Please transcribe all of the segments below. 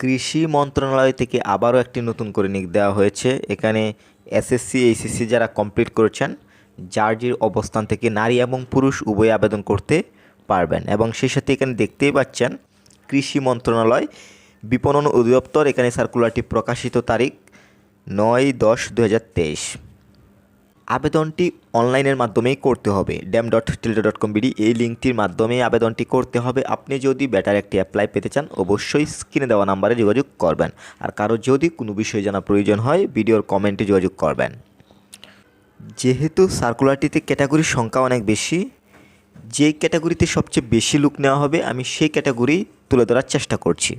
কৃষি মন্ত্রণালয় থেকে আবারও একটি নতুন করে নিক দেওয়া হয়েছে। এখানে এসএসসি, এইচএসসি যারা কমপ্লিট করেছেন, জার্জির অবস্থান থেকে নারী এবং পুরুষ উভয় আবেদন করতে পারবেন। এবং সেই সাথে এখানে দেখতেই পাচ্ছেন, কৃষি মন্ত্রণালয় বিপণন অধিদপ্তর, এখানে সার্কুলারটি প্রকাশিত তারিখ নয় দশ দু আবেদনটি অনলাইনের মাধ্যমেই করতে হবে। Dam dot tilda dot com BD এই লিঙ্কটির মাধ্যমে আবেদনটি করতে হবে। আপনি যদি ব্যাটার একটি অ্যাপ্লাই পেতে চান, অবশ্যই স্ক্রিনে দেওয়া নাম্বারে যোগাযোগ করবেন। আর কারও যদি কোনো বিষয়ে জানা প্রয়োজন হয়, ভিডিওর কমেন্টে যোগাযোগ করবেন। যেহেতু সার্কুলারটিতে ক্যাটাগরির সংখ্যা অনেক বেশি, যে ক্যাটাগরিতে সবচেয়ে বেশি লুক নেওয়া হবে, আমি সেই ক্যাটাগরি তুলে ধরার চেষ্টা করছি।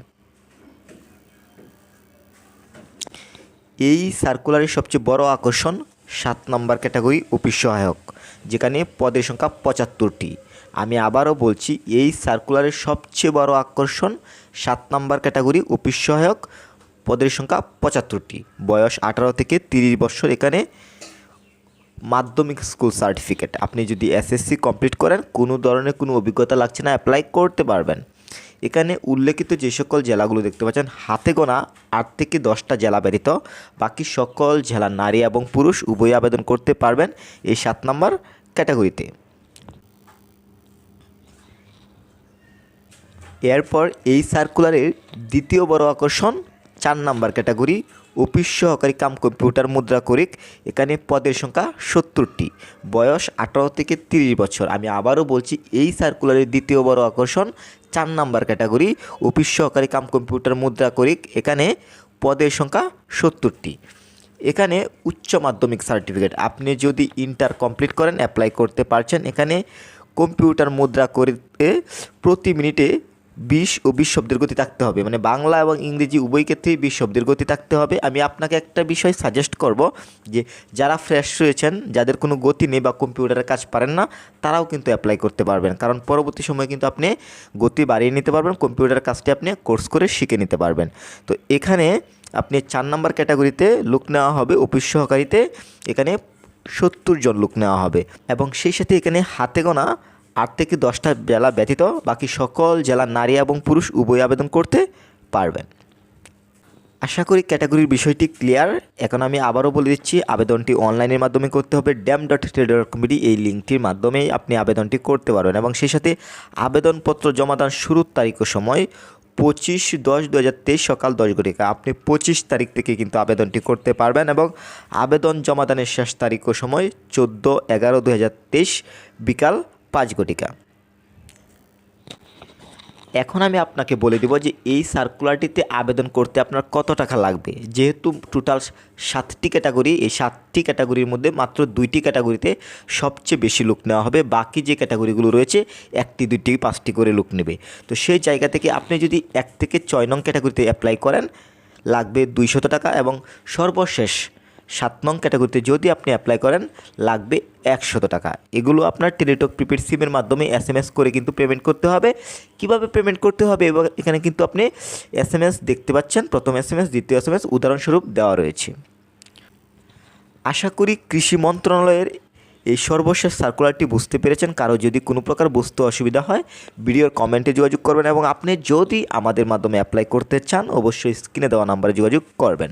এই সার্কুলারের সবচেয়ে বড় আকর্ষণ সাত নম্বর ক্যাটাগরি অফিস সহায়ক, যেখানে পদের সংখ্যা পঁচাত্তরটি। আমি আবারও বলছি, এই সার্কুলারের সবচেয়ে বড় আকর্ষণ সাত নম্বর ক্যাটাগরি অফিস সহায়ক, পদের সংখ্যা পঁচাত্তরটি। বয়স আঠারো থেকে তিরিশ বছর এখানে মাধ্যমিক স্কুল সার্টিফিকেট আপনি যদি এসএসসি কমপ্লিট করেন, কোনো ধরনের কোনো অভিজ্ঞতা লাগছে না অ্যাপ্লাই করতে পারবেন। এখানে উল্লেখিত যে সকল জেলাগুলো দেখতে পাচ্ছেন, হাতে গোনা আট থেকে দশটা জেলা ব্যতীত বাকি সকল জেলা নারী এবং পুরুষ উভয় আবেদন করতে পারবেন এই সাত নম্বর ক্যাটাগরিতে। এরপর এই সার্কুলারের দ্বিতীয় বড় আকর্ষণ চার নাম্বার ক্যাটাগরি, অফিস সহকারী কাম কম্পিউটার মুদ্রা করিক, এখানে পদের সংখ্যা সত্তরটি। বয়স আঠারো থেকে তিরিশ বছর। আমি আবারও বলছি, এই সার্কুলারের দ্বিতীয় বড় আকর্ষণ চার নাম্বার ক্যাটাগরি, অফিস সহকারী কাম কম্পিউটার মুদ্রা করিক, এখানে পদের সংখ্যা সত্তরটি। এখানে উচ্চ মাধ্যমিক সার্টিফিকেট আপনি যদি ইন্টার কমপ্লিট করেন অ্যাপ্লাই করতে পারছেন, এখানে কম্পিউটার মুদ্রা করতে প্রতি মিনিটে বিশ ও বিশ শব্দের গতি থাকতে হবে। মানে বাংলা এবং ইংরেজি উভয় ক্ষেত্রেই বিশ শব্দের গতি থাকতে হবে। আমি আপনাকে একটা বিষয় সাজেস্ট করব যে, যারা ফ্রেশ রয়েছেন, যাদের কোনো গতি নেই বা কম্পিউটারের কাজ পারেন না, তারাও কিন্তু অ্যাপ্লাই করতে পারবেন। কারণ পরবর্তী সময়ে কিন্তু আপনি গতি বাড়িয়ে নিতে পারবেন কম্পিউটার কাজটি আপনি কোর্স করে শিখে নিতে পারবেন। তো এখানে আপনি চার নম্বর ক্যাটাগরিতে লুক নেওয়া হবে অফিস সহকারীতে। এখানে সত্তর জন লোক নেওয়া হবে এবং সেই সাথে এখানে হাতে গোনা আট থেকে দশটা জেলা ব্যতীত বাকি সকল জেলা নারী এবং পুরুষ উভয় আবেদন করতে পারবেন। আশা করি ক্যাটাগরির বিষয়টি ক্লিয়ার। এখন আমি আবারও বলে দিচ্ছি, আবেদনটি অনলাইনের মাধ্যমে করতে হবে। ড্যাম ডট ট্রেডার কমিটি এই লিঙ্কটির মাধ্যমেই আপনি আবেদনটি করতে পারবেন এবং সেই সাথে আবেদনপত্র জমাদান শুরুর তারিখ ও সময় পঁচিশ দশ দু হাজার তেইশ সকাল দশ ঘটিকা। আপনি পঁচিশ তারিখ থেকে কিন্তু আবেদনটি করতে পারবেন এবং আবেদন জমাদানের শেষ তারিখ ও সময় চোদ্দ এগারো দু বিকাল পাঁচ ঘটিকা এখন আমি আপনাকে বলে দিব যে এই সার্কুলারটিতে আবেদন করতে আপনার কত টাকা লাগবে। যেহেতু টোটাল সাতটি ক্যাটাগরি এই সাতটি ক্যাটাগরির মধ্যে মাত্র দুইটি ক্যাটাগরিতে সবচেয়ে বেশি লুক নেওয়া হবে। বাকি যে ক্যাটাগরিগুলো রয়েছে, একটি, দুইটি, পাঁচটি করে লুক নেবে। তো সেই জায়গা থেকে আপনি যদি এক থেকে ছয় নং ক্যাটাগরিতে অ্যাপ্লাই করেন, লাগবে দুইশত টাকা এবং সর্বশেষ সাত নং ক্যাটাগরিতে যদি আপনি অ্যাপ্লাই করেন, লাগবে একশত টাকা। এগুলো আপনার টেলিটক প্রিপেড সিমের মাধ্যমে এস এম এস করে কিন্তু পেমেন্ট করতে হবে। কীভাবে পেমেন্ট করতে হবে? এবং এখানে কিন্তু আপনি এস এম এস দেখতে পাচ্ছেন। প্রথম এস এম এস দ্বিতীয় এস এম এস উদাহরণস্বরূপ দেওয়া রয়েছে। আশা করি কৃষি মন্ত্রণালয়ের এই সর্বশেষ সার্কুলারটি বুঝতে পেরেছেন। কারও যদি কোনো প্রকার বুঝতে অসুবিধা হয়, ভিডিওর কমেন্টে যোগাযোগ করবেন। এবং আপনি যদি আমাদের মাধ্যমে অ্যাপ্লাই করতে চান, অবশ্যই স্ক্রিনে দেওয়া নাম্বারে যোগাযোগ করবেন।